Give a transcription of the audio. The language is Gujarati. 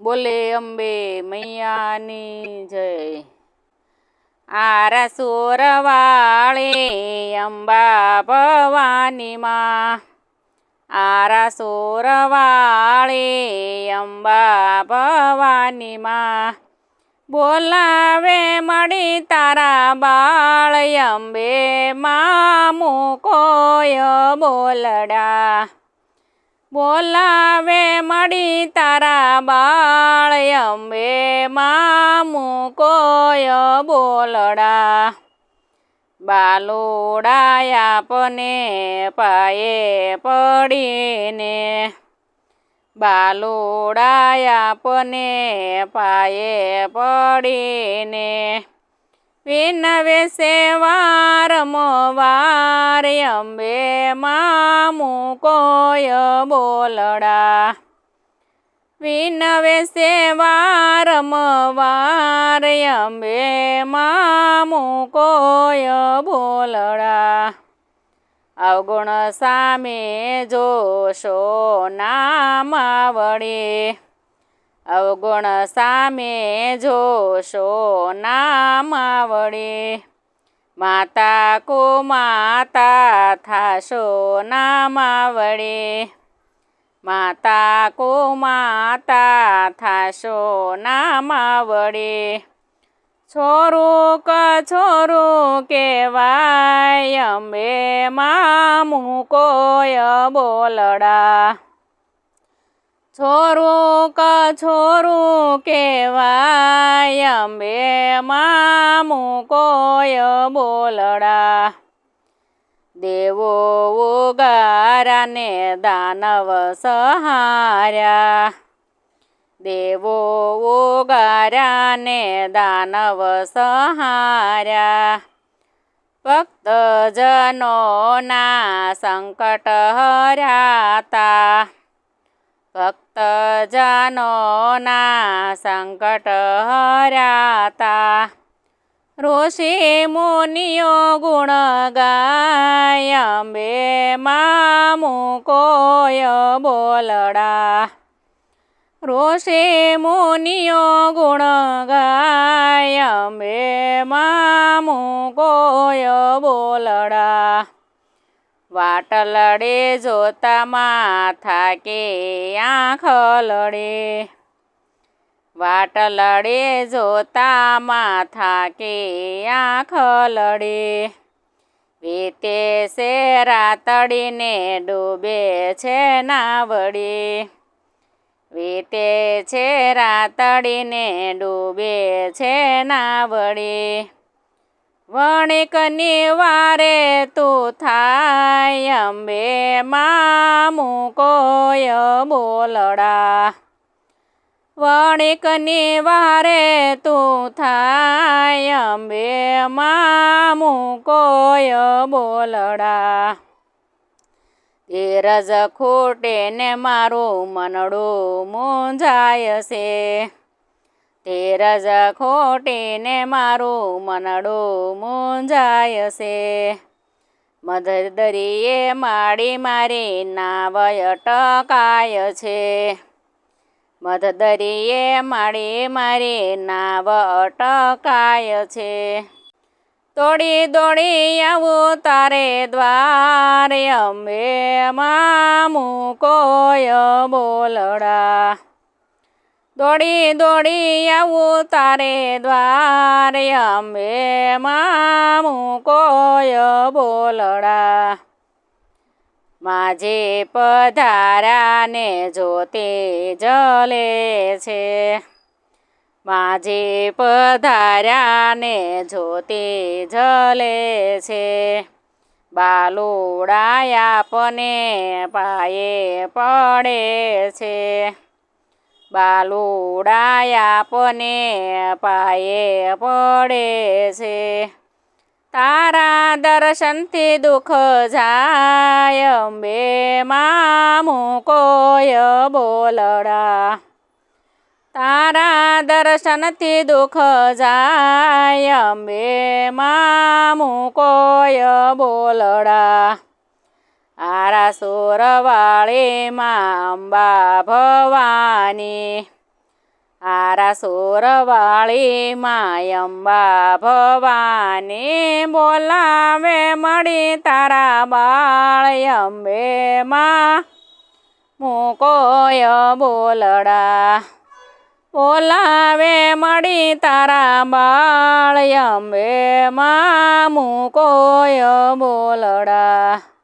બોલે, અંબે મૈયાની જય. આરા સોરવાળે અંબા ભવાની માં. આરા સોરવાળે અંબા ભવાની માં. બોલાવે મળી તારા બાળ, અંબે મા મૂકોય બોલડા. બોલાવે મળી તારા બાળ, અંબે માં કોય બોલડા. બાલોડાયા પને પાયે પડીને. બાલોડાયા પને પાયે પડીને. વિનવે સેવાર મોવાર અંબે માં મૂકોય બોલડા. વિનવે સેવાર મવાર અંબે માં મૂકોય બોલડા. અવગુણ સામે જોશો નામ વળે અવગુણ સામે જોશો નામ આવડે. માતા કો માતા થાશો નામ આવડે. માતા કો માતા થાશો નામ વળે છોરો ક છોરો કેવાય અંબે મામું કોય બોલડા. છોરું ક છોરું કેવાય અંબે માં કોય બોલડા. દેવો ઉગારાને દાનવ સહાર્યા. દેવો ઉગાર્યાને દાનવ સહાર્યા. ભક્તજનોના સંકટ હર્યાતા ભક્તજનોના સંકટ હર્યાતા ઋષિ મુનિઓ ગુણ ગાય, અંબે માં મૂકોય બોલડા. ઋષિ મુનિઓ ગુણ ગાય, અંબે માં મૂકોય બોલડા. વાટ લડે જોતા માથા કે આંખ લડે. વાટ જોતા માથા કે આંખ લડે. વીતે છે રાતડીને ડૂબે છે નાવડી. વીતે છે રાતડીને ડૂબે છે નાવડી. વણિક નિવારે તું થાય, અંબે મામું કોય બોલડા. વણિક નિવારે તું થાય, અંબે માં કોય બોલડા. ધીરજ ખોટે ને મારું મનડું મૂંઝાય છે. ધીરજ ખોટીને મારું મનડું મૂંઝાય છે. મધદરીએ માડી મારી નાવય ટકાય છે. મધદરીએ માડી મારી નાવ અટકાય છે. દોડી દોડી આવું તારે દ્વાર અંબે મામું મૂકોય બોલડા. દોડી દોડી આવું તારે દ્વાર, અંબે મામું કોય બોલડા. માજે પધારાને જોતે જલે છે. માજે પધાર્યાને જોતે જલે છે. બાલુડાયા પને પાયે પડે છે. બાલુડાયા પને પાયે પડે છે. તારા દર્શનથી દુઃખ જાય, અંબે કોય બોલડા. તારા દર્શનથી દુઃખ જાય, અંબે કોય બોલડા. આરા સોરવાળીમાં અંબા ભવાની. આરા સોરવાળી માયંબા ભવાની. બોલાવે મળી તારા બાળ અંબે માં મૂકોય બોલડા. બોલાવે મળી તારા બાળ અંબે માં મૂકોય બોલડા.